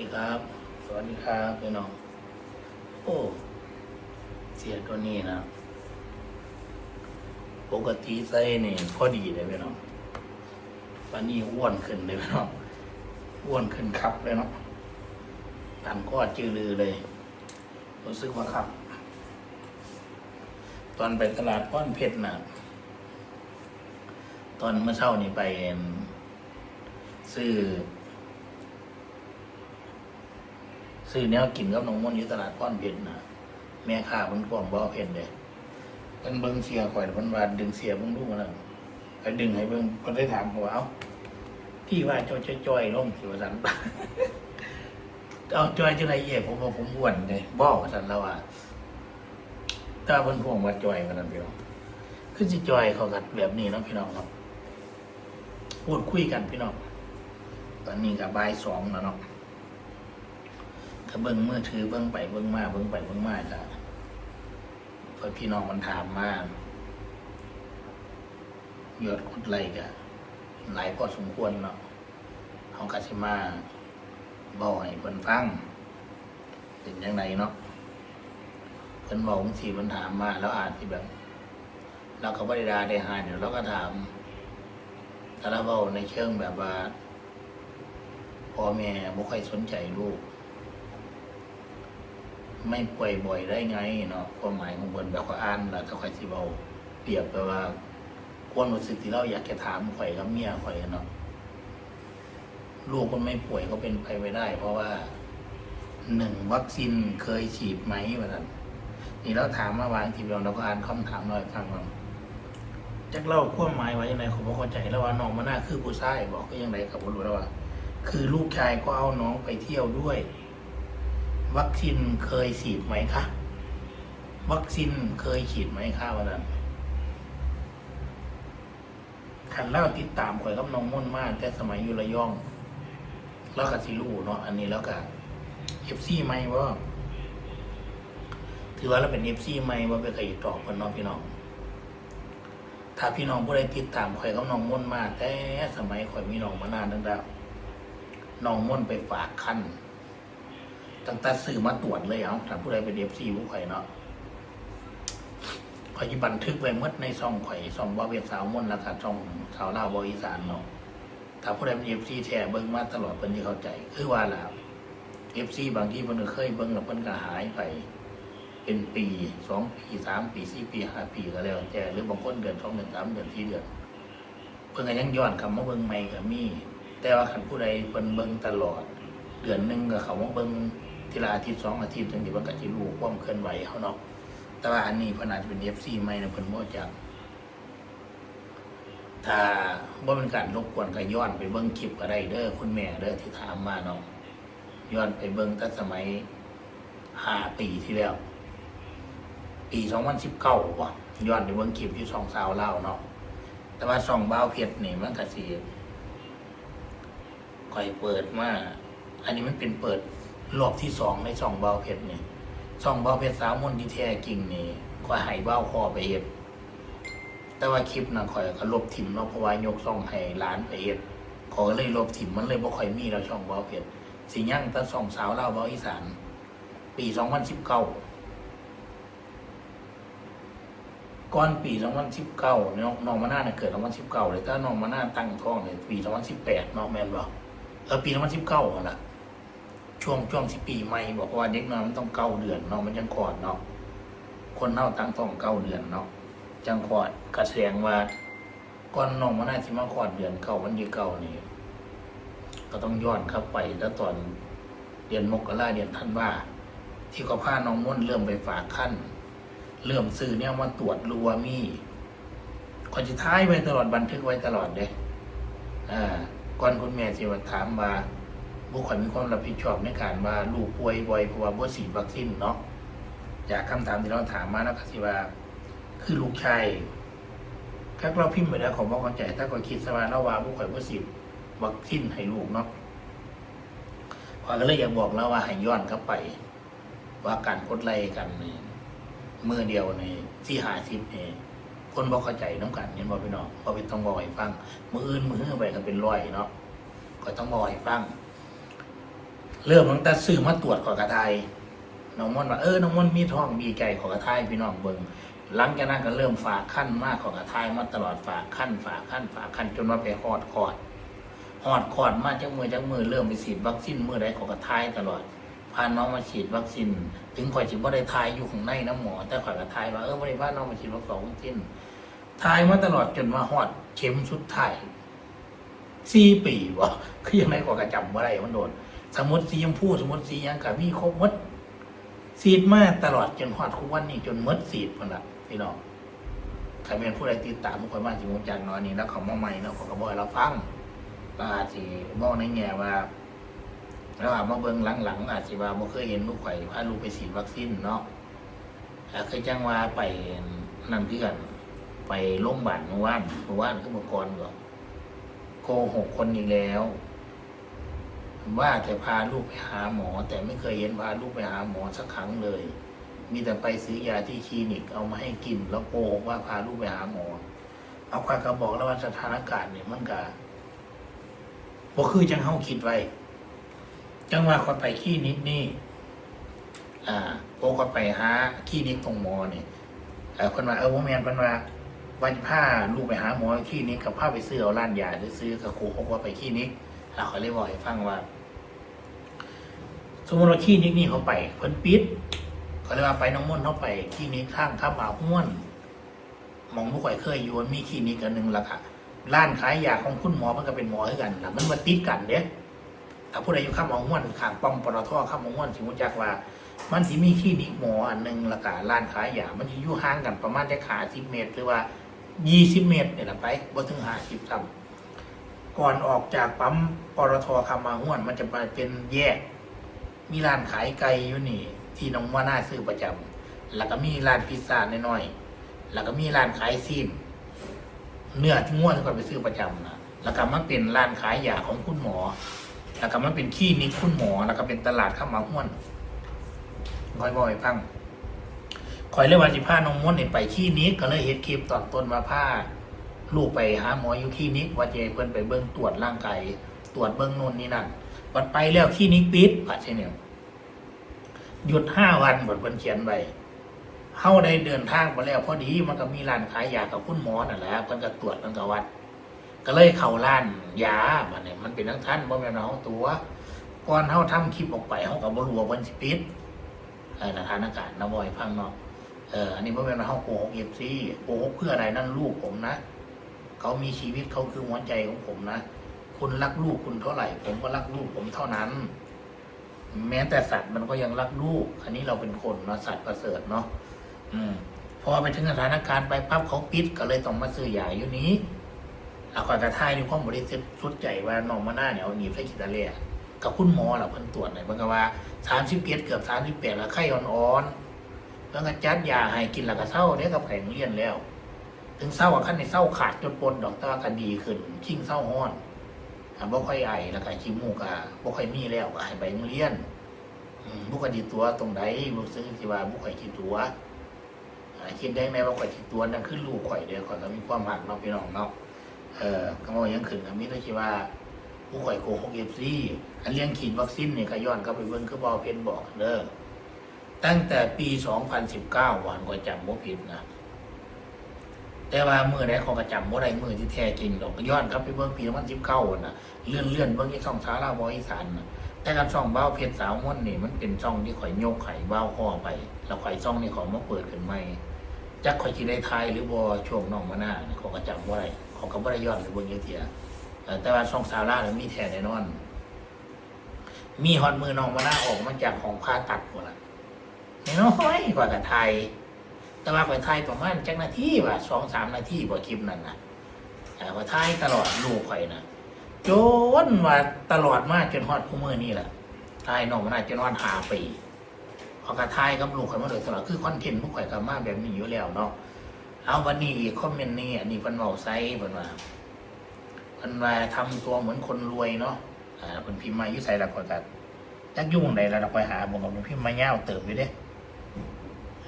ดีครับ สวัสดีครับพี่น้อง โอ้ เสียตัวนี้นะ ปกติใส่นี่พอดีเลยพี่น้องวันนี้อ้วนขึ้นเลยพี่น้อง อ้วนขึ้นครับเลยเนาะตันก็จือลือเลย รู้สึกว่าครับ ตอนไปตลาดป้อนเพชรนะตอนเมื่อเช้านี่ไปซื้อ ซื้อแนวกินกับน้องมนต์อยู่ตลาดป้อนเพชรนะแม่ค้าเพิ่นท่วงบ่อเพชรเลยเพิ่นเบิ่งเสียข่อยเพิ่นว่าดึงเสียเบิ่งดูมันนั่นไปดึงให้เบิ่งเพิ่นได้ถามผมว่าเอ้าพี่ว่าจ้าจ้อยๆลงสิว่าซั่นเอาจอยจังไดเย่ผมว่าผมอ้วนเลยบ่ว่าซั่นแล้วว่าถ้าเพิ่นท่วงว่าจอยว่านั่นพี่น้องคือสิจอยเขากัดแบบนี้เนาะพี่น้องเนาะพูดคุยกันพี่น้องตอนนี้ก็บ่ายสองแล้วเนาะ ถ้าเบิ้งมือถือเบิ้งไปเบิ้งมาเบิ้งไปเบิ้งมาจ้ะพอพี่น้องมันถามมากยอดกดไลค์กะหลายพอสมควรเนาะเขากาสิมาบอกให้เพิ่นฟังเป็นยังไงเนาะเพิ่นบอกบางทีเพิ่นถามมาแล้วอาจที่แบบเราก็บริดาได้หายเดี๋ยวเราก็ถามถ้าเราเว้าในเชิงแบบว่าพ่อแม่บ่ค่อยสนใจลูก ไม่ป่วยบ่อยได้ไงเนาะความหมายของเพิ่นแบบว่าอ่านแล้วถ้าใครสิเว้าเปรียบแปลว่าความรู้สึกที่เราอยากจะถามข่อยกับเมียข่อยเนาะลูกคนไม่ป่วยก็เป็นไปไม่ได้ เพราะว่าหนึ่งวัคซีนเคยฉีดไหมวะนั้นนี่เราถามมาวางทีเดียวเราก็อ่านคำถามหน่อยฟังว่าจักเล่าความหมายไว้ยังไงผมบ่เข้าใจแล้วว่าน้องมันน่าคือผู้ชายบอกก็ยังไงกับผมรู้แล้วว่า คือลูกชายก็เอาน้องไปเที่ยวด้วย วัคซีนเคยฉีดไหมคะวัคซีนเคยฉีดไหมคะวันนั้นขันเล่าติดตามข่อยกับน้องม่นมากแต่สมัยอยู่ระยอง แล้วก็สิรู้เนาะอันนี้แล้วก็เอฟซีไหมว่าถือว่าเราเป็นเอฟซีไหมว่าไปเคยตอบคนน้องพี่น้อง ถ้าพี่น้องผู้ใดติดตามข่อยกับน้องม่นมากแต่สมัยข่อยมีน้องมานานตั้งแต่น้องม่นไปฝากคัน ตั้งแต่สื่อมาตรวจเลยเอาถ้าผู้ใดเป็นเอฟซีผู้ข่อยเนาะข่อยบันทึกไว้มดในซองข่อยซองบ่าเวียสาวมนต์แล้วก็ซองสาวลาวบอีสานเนาะถ้าผู้ใดเป็นเอฟซีแท้เบิ่งมาตลอดเพิ่นที่เข้าใจ คือว่าล่ะเอฟซีบางที่เพิ่นก็เคยเบิ่งแล้วเพิ่นก็หายไป เป็นปีสองปีสามปีสี่ปีห้าปีก็แล้วแต่หรือบางคนเดือนสองเดือนสามเดือนสี่เดือนเพิ่นก็ยังย้อนกลับมาเบิ่งใหม่ก็มีแต่ว่าคันผู้ใดเพิ่นเบิ่งตลอด เดือนหนึ่งก็เขามาเบิ่ง ทีละอาทิตย์สองอาทิตย์ถึงที่มันก็จะรู้ความเคลื่อนไหวเขาเนาะแต่ว่าอันนี้เพนอาจจะเป็นเอฟซีไม่นะเพิ่นบ่จักถ้าบ่เป็นการรบกวนก็ย้อนไปเบิ่งคลิปก็ได้เด้อคุณแม่เด้อที่ถามมาเนาะย้อนไปเบิ่งตั้งสมัยห้าปีที่แล้ว ปีสองพันสิบเก้าว่ะย้อนไปเบิ่งคลิปที่สองสาวเล่าเนาะแต่ว่าสองบ้าวเพชรนี่มันก็สิค่อยเปิดมา อันนี้มันเป็นเปิด รอบที่สองในช่องเบาเพชรนี่ช่องเบาเพชรสาวมนที่แท้จริงนี่ก็ให้เบ้าคอไปเฮ็ดแต่ว่าคลิปนั้นข่อยก็ลบถิ่มเนาะเพราะว่ายกช่องให้หลานไปเฮ็ดขอเลยลบถิ่มมันเลยบ่ค่อยมีแล้วช่องเบาเพชรสิยังแต่ช่องสาวเล่าเบาอีสานปี2019ก่อนปี2019น้องน้องมานาเนี่ยเกิด2019เลยถ้าน้องมานาตั้งท้องเนี่ยปี2018เนาะแม่นบ่เออปี2019นั่นล่ะ ช่วงช่วงที่ปีใหม่บอกว่าเด็กน้อยมันต้องเก้าเดือนเนาะมันจังคลอดเนาะคนเน่าตั้งท้องเก้าเดือนเนาะจังคลอดกระแสงว่าก่อนน้องมันน่าที่มาคลอดเดือนเก้าวันที่เก้านี่ก็ต้องย้อนเข้าไปแล้วตอนเดือนมกราเดือนธันวาที่เขาพาน้องม่นเริ่มไปฝากขั้นเริ่มซื้อเนี่ยมาตรวจรูวมีก่อนจะท้ายไว้ตลอดบันทึกไว้ตลอดเด้อ่าก่อนคุณแม่สิว่าถามมา บุคคลมีความรับผิดชอบในการว่าลูกป่วยบ่อยเพราะว่าบ่ฉีดวัคซีนเนาะจากคำถามที่เราถามมานะก็สิว่า คือลูกชายถ้าเราพิมพ์ไปแล้วของบอกเข้าใจ ถ้าก็คิดสว่าเราว่าบุคคลบ่ฉีดวัคซีนให้ลูกเนาะพอก็เลยอยากบอกแล้วว่าให้ย้อนกลับไป ว่าการกดไล่กันนี่มือเดียวในที่หาสิบนี่คนบอกเข้าใจน้ำกันเห็นบอกพี่น้องพอเป็นต้องบอกให้ฟังมืออื่นมือไปก็เป็นร้อยเนาะก็ต้องบอกให้ฟัง เริ่มตั้งแต่ซื้อมาตรวจขอกระไทยน้องมนต์ว่าเออน้องมนต์มีท้องดีใจขอกระไทยพี่น้องเบิงหลังจากนั้นก็เริ่มฝากขั้นมากขอกระไทยมาตลอดฝากขั้นฝากขั้นฝากขั้นจนว่าไปหอดคอดหอดคอดมาจากมือจากมือเริ่มไปฉีดวัคซีนมือใดขอกระไทยตลอดพาน้องมาฉีดวัคซีนถึงข่อยจิบ่ได้ทายอยู่ข้างในน้ำหมอ แต่ข่อยก็ทายว่าเออบ่ได้พาน้องมาฉีดวัคซีนทายมาตลอดจนมาฮอดเข็มสุดท้ายสี่ปีบ่คือยังไงก็กระจำบ่ได้มันโดน สมมติสีชมพูสมมติสียังกับมีครบมดสีดมาตลอดจนฮอดทุกวันนี้จนมดสีดมันละพี่น้องใครเป็นผู้ใดติดตามคนบ้านสิงห์จันทร์น้อยนี้แล้วเขามาใหม่แล้วเขาก็บอกเราฟังก็อาจสิบอกในแง่ว่าแล้วว่ามาเบิ่งหลังๆอาจสิว่าบ่เคยเห็นลูกไข่พาลูกไปฉีดวัคซีนเนาะเคยจ้างว่าไปนั่นเพื่อนไปโรงพยาบาลเมื่อวานเมื่อวานคือเมื่อก่อนก็โกหกคนอีกแล้ว ว่าแต่พาลูกไปหาหมอ แต่ไม่เคยเห็นพาลูกไปหาหมอสักครั้งเลย มีแต่ไปซื้อยาที่คลินิกเอามาให้กิน แล้วโกหกว่าพาลูกไปหาหมอ เอาควายกระบอกแล้วว่าสถานการณ์เนี่ยมันก็บ่คือจังเฮาคิดไว้ จังว่าคนไปคลินิกนี่ อ่าโอ้ก็ไปหาคลินิกตรงหมอเนี่ยเออคนว่าเออว่าแมนคนว่าวันพาลูกไปหาหมอคลินิกกับพาไปซื้อเอาร้านยาหรือซื้อกับครูเขาว่าไปคลินิก เขาเลยบอกให้ฟังว่า สมมติว่าคลินิกนี่เขาไปเพิ่นปิดเขาเลยว่าไปน้องม่นเขาไปคลินิกข้างข้ามอ่าวห้วนมองผู้ข่อยเคยอยู่มันมีคลินิกอันหนึ่งละค่ะร้านขายยาของคุณหมอมันก็เป็นหมอด้วยกันนะมันมาติดกันเด้ถ้าผู้ใดอยู่ข้ามอาห้วนข้างป้อมปตทข้ามอาห้วนสิมุจักว่า มันสิมีคลินิกหมออันหนึ่งละกะร้านขายยามันสิอยู่ห่างกันประมาณจะขาสิบเมตร หรือว่ายี่สิบเมตรเนี่ยละไปบ่ถึงห้าสิบซ้ำ ก่อนออกจากปั๊มปตทข้ามมาห้วน มันจะมาเป็นแยก มีร้านขายไก่อยู่นี่ ที่น้องว่าน่าซื้อประจำแล้วก็มีร้านพิซซ่าน้อยๆ แล้วก็มีร้านขายซีนเนื้อง่วนที่ก่อนไปซื้อประจำนะแล้วก็มาเป็นร้านขายยาของคุณหมอ แล้วก็มันเป็นขี้นิกคุณหมอ แล้วก็เป็นตลาดข้าวมาห้วนคอยบอกให้ฟังคอยเรียกว่าสิผ้าน้องม้วนเนี่ยไปขี้นิกก็เลยเห็นคลิปตอนต้นมาผ้า ลูกไปหาหมออยู่ขี้นิกว่าจะให้เพิ่นไปเบิ่งตรวจร่างกายตรวจเบิ่งนู่นนี่นั่นวัดไปแล้วขี้นิกปิดปัดเช่นเนี่ยหยุดห้าวันบทเพิ่นเขียนไว้เฮาได้เดินทางไปแล้วพอดีมันก็มีร้านขายยากับคุณหมอนั่นแหละเพิ่นก็ตรวจเพิ่นก็วัด ก็เลยเข้าร้านยาบัดนี้มันเป็นทั้งท่านบ่แม่นเฮาตัวก่อนเฮาทำคลิปออกไปเฮาก็บ่รู้ว่าเพิ่นสิปิดเออสถานการณ์นะบ่ให้ฟังเนาะเอออันนี้บ่แม่นเฮาโกหก FC โกหกเพื่ออะไรนั่นลูกผมนะ เขามีชีวิตเขาคือหัวใจของผมนะคุณรักลูกคุณเท่าไหร่ ผมก็รักลูกผมเท่านั้น แม้แต่สัตว์มันก็ยังรักลูก อันนี้เราเป็นคนเนาะสัตว์ประเสริฐเนาะอืม พอไปถึงสถานการณ์ไปปั๊บเขาปิดก็เลยต้องมาซื้อหยาอยู่นี้อาควากระทายในความบริสุทธิ์สุดใจว่าน้องมาหน้าเนี่ยเอาหนีบใส่กิตาเลียกับคุณหมอเราเพิ่นตรวจเนี่ยเพิ่นก็ว่าสามสิบเเกือบสามสิบแปดแล้วไข้อ่อนๆเพิ่นก็จัดยาให้กินแล้วก็เศร้าเนี่ยกับแผงเลียนแล้ว ถึงเศร้ากับขั้นในเศร้าขาดจนปนดอกตากันดีขึ้นชิ่งเศร้าห้อนอ่าบ่ค่อยไอแล้วก็ขี้มูกอะบ่ค่อยมีแล้วก็ให้ไปโรงเรียนบ่ค่อดีตัวตรงใดรู้สึกสิว่าบ่ค่อยคิดตัวคิดได้ไหมว่าข่อยคิดตัวนั่นคือลูกข่อยเด้อข่อยก็มีความหักเนาะพี่น้องเนาะเออก็มองยังขึ้นกับมิตรชีว่าผู้ข่อยโกหกเอฟซีอันเลี้ยงฉีดวัคซีนเนี่ยก็ย้อนเข้าไปเบิ่งคือบอเพนบอกเด้อตั้งแต่ปี 2019 หวันก็จำบ่ผิดนะ แต่ว่ามือไหนของกระจำบ่ได้มือที่แท้จริงดอกย้อนเข้าไปเบิ่งปี2019น่ะเลื่อนเลื่อนเบิ่งที่ช่องสาราบอีสานน่ะแต่การช่องเบ้าเพชรสาวม่วนนี่มันเป็นช่องที่ข่อยโยกไข่เบ้าข้อไป แล้วข่อยช่องนี่ขอมาเปิดขึ้นใหม่จักข่อยสิได้ทายหรือบ่ช่วงน้องมาหน้าเของกระจำบ่าได้เขาก็บ่ได้ย้อนไปเบิ่งเยอะเทียเอ่อแต่ว่าช่องซาร่าเนี่ยมีแท้แน่นอน มีฮอดมือน้องมาหน้าออกมาจากของผ่าตัดหมดละน้อยกว่ากับไทย แต่ว่าไปไทยประมาณจักนาทีว่าสองสามนาทีกว่าคลิปนั้นนะแต่ว่าไทยตลอดลูกข่อยนะจนว่าตลอดมากจนฮอดคู่มือนี่แหละไทยน้องมาน้าจนอดหาปีเขาก็ไทยกับลูกข่อยมาโดยตลอดคือคอนเทนต์พวกข่อยก็มาแบบนี้อยู่แล้วเนาะเอาวันนี้อีกคอมเมนต์นี้อันนี้เพิ่นเว้าไซเพิ่นว่าเพิ่นว่าทำตัวเหมือนคนรวยเนาะอ่าเพิ่นพิมพ์มาอยู่ไสละก็กัจักยุ่งใดล้วเราค่อยหาบ่กับเพิ่นพิมพ์มายาวเติบอยู่เด้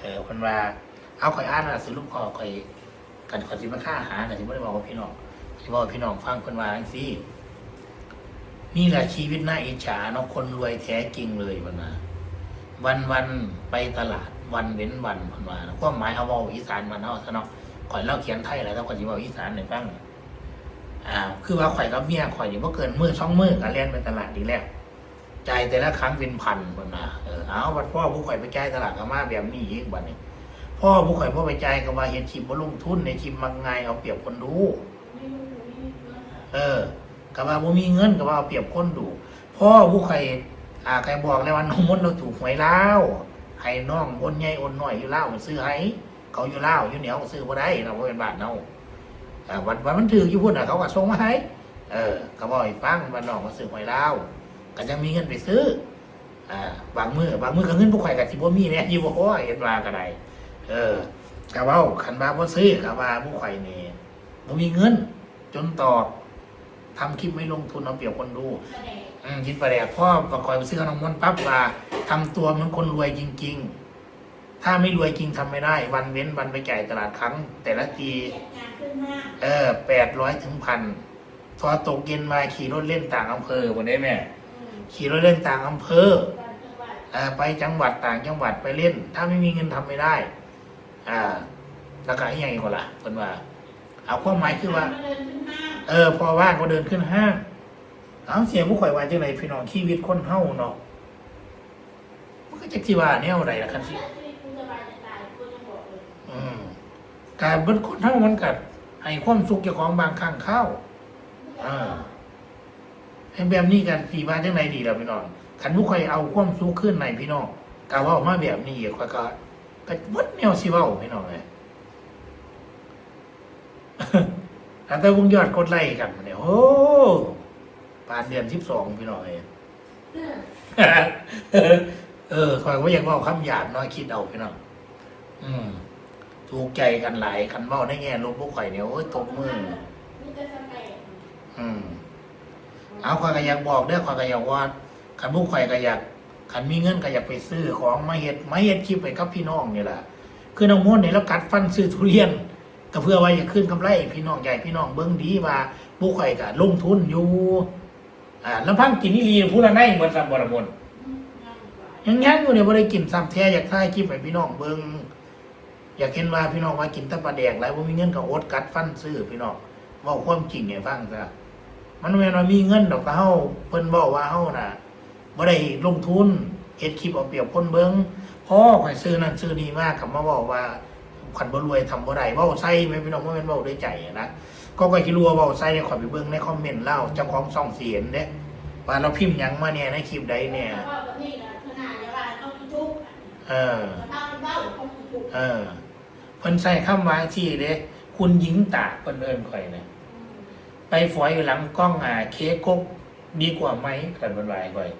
เออเพิ่นว่า เอาค่อยอ่านนะสรุปพอค่อยกันขอยสิมาค่าหาน่ะสิบ่ได้บอกกับพี่น้องสิบอกกับพี่น้องฟังเพิ่นว่าจังซี่นี่แหละชีวิตน่าอิจฉาเนาะคนรวยแท้จริงเลยมันมาวันวันไปตลาดวันเว้นวันมันมาความหมายเอาว่าอีสานมันเอาซะเนาะข่อยเล่าเขียนไทยแล้วถ้าข่อยจะเว่าอีสานในฟังอ่า คือว่าข่อยกับเมียข่อยอยู่ว่าเกินมือช่องมือกันเล่นไปตลาดดีแล้วจ่ายแต่ละครั้งเป็นพันมันมาเออเอาบัดพ่อผู้ข่อยไปจ่ายตลาดก็มาแบบนี้อีกบัดนี้ พ่อผู้ข่อยพ่อไปใจก็ว่าเห็นชิมว่าลงทุนในชิมมักง่ายเอาเปรียบคนดู เออกับว่าบ่มีเงินกับว่าเอาเปรียบคนดู พ่อผู้ใครอ่าใครบอกเลยว่าน้องมดเราถูกหวยแล้วให้น้องอนใหญ่อนหน้อยอยู่เล่าวมันซื้อให้เขาอยู่เล่าวอยู่เหนียวซื้อบ่ได้เราเป็นบาทเนาอ่าวันวันมันถืออยู่พุ่นน่ะเขาก็ส่งมาให้เออก็บอกให้ฟังว่าน้องมาซื้อหวยเล่าวก็จะมีเงินไปซื้ออ่าบางมือบางมือก็เงินผู้ข่อยก็สิบ่มีแน่อยู่บ่พอเห็นว่าก็ได้ เออก็เว้าคันว่าบ่ซื้อก็ว่าผู้ข่อยนี่บ่มีเงิน จนตอบทำคลิปไม่ลงทุนเอาเปรียบคนดูอืมคิดประเดี๋ยวพ่อประกอบไปซื้อขนมมันต์ปั๊บว่าทำตัวเหมือนคนรวยจริง ๆ ถ้าไม่รวยจริงทำไม่ได้ วันเว้นวันไปจ่ายตลาดครั้ง แต่ละทีเออแปดร้อยถึงพันพอตกเย็นมาขี่รถเล่นต่างอำเภอวันนี้แม่ขี่รถเล่นต่างอำเภอเออไปจังหวัดต่างจังหวัดไปเล่น ถ้าไม่มีเงินทำไม่ได้ อ่า แล้วก็อีกอย่างอีกคนละคนว่า เอาความหมายคือว่า เออ พอว่างก็เดินขึ้นห้างเอาเสียงผู้ข่อยว่าจังไรพี่น้องชีวิตคนเฮาเนาะมันก็จะที่ว่าแนวใดล่ะคันสิอืมการเบิดคนเฮามันกัดให้ความสุขเจ้าของบางครั้งเข้าอ่าให้แบบนี้กันสีว่าจังไรดีล่ะพี่น้องคันผู้ข่อยเอาความสุขขึ้นในพี่น้องกาว่าออกมาแบบนี้ข่อยก็ ก็เบิดแนวสิเว้าพี่น้องเลยอันแต่วงยอดกดไลค์กันเนี่ยโอ้ปานเดือนสิบสองพี่น้องเองเออคอยว่าอยากเว่าคำหยาบน้อยคิดเอาพี่น้องอืมถูกใจกันหลายคันเว่าในแง่ลบพวกข่อยเนี่ยโอ้ยตบมืออืมเอาข่อยก็อยากบอกเด้อข่อยก็อยากว่าคันพวกข่อยก็อยาก คันมีเงินก็อยากไปซื้อของมาเฮ็ดมาเฮ็ดคลิปไปกับพี่น้องนี่แหละคือน้องมดเนี่ยแล้วกัดฟันซื้อทุเรียนก็เพื่อว่าจะขึ้นกำไรพี่น้องใหญ่พี่น้องเบิ้งดีว่าพวกข่อยก็ลงทุนอยู่อ่าแล้วพังกินนี่ลีผู้ละไนเหมือนสัมบรมนยังยังอยู่เนี่ยบ่ได้กินซ้ำแท้อยากถ่ายคลิปให้พี่น้องเบิ่งอยากเห็นว่าพี่น้องว่ากินตะปลาแดกหลายบ่มีเงินก็อดกัดฟันซื้อพี่น้องว้าความจริงให้ฟังซะมันแม่นว่ามีเงินดอกแต่เฮาเพิ่นบอกว่าเฮาน่ะ บ่ได้ลงทุนเฮ็ดคลิปเอาเปรียบคนเบิ่งพ่อข่อยซื้อนั่นซื้อนี่มากก็มาบอกว่าขันบ่รวยทำบ่ได้เว้าใส่แม่พี่น้องบ่แม่นเว้าด้วยใจนะก็ก็คิดรู้ว่าเว้าใส่เนี่อยไปเบิ่งในคอมเมนต์เล่าเจ้าของช่องเสียนเด้ว่าเราพิมพ์หยังมาเนี่ยในคลิปใดเนี่ยเออเออเพิ่นใส่คำว่าที่เด้คุณหญิงตากเพิ่นเอิ้นข่อยนี่ยไปฝอยอยู่หลังกล้องอ่าเคกกดีกว่าไหมกันเพิ่นวาให้ข่อย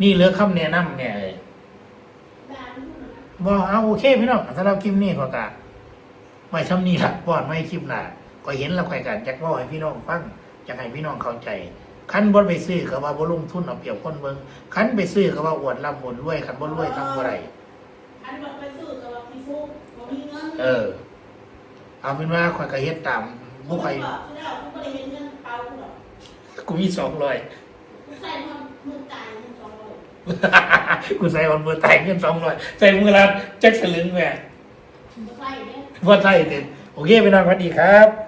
นี่เหลือคำแนะนำเนี่ยเอ้ยบ่เอาโอเคพี่น้องสำหรับคลิปนี้ขอกะไว้ทำนี้ล่ะก่อนไม่คลิปหน้าก็เห็นแล้วข่อยก็อยากเว้าให้พี่น้องฟังอยากให้พี่น้องเข้าใจคันบ่ไปซื้อก็ว่าบ่ลงทุนเอาเปรียบคนเบิ่งคันไปซื้อก็ว่าอวดร่ำอวดรวยคันบ่รวยทำบ่ได้เออ เอาเป็นว่าข่อยก็เฮ็ดตามบ่ข่อยกูมี200กูใส่วันมือตาย เงิน200ใส่มือละจักสลึงแหม่บ่ใช่เด้โอเคพี่น้องสวัสดีครับ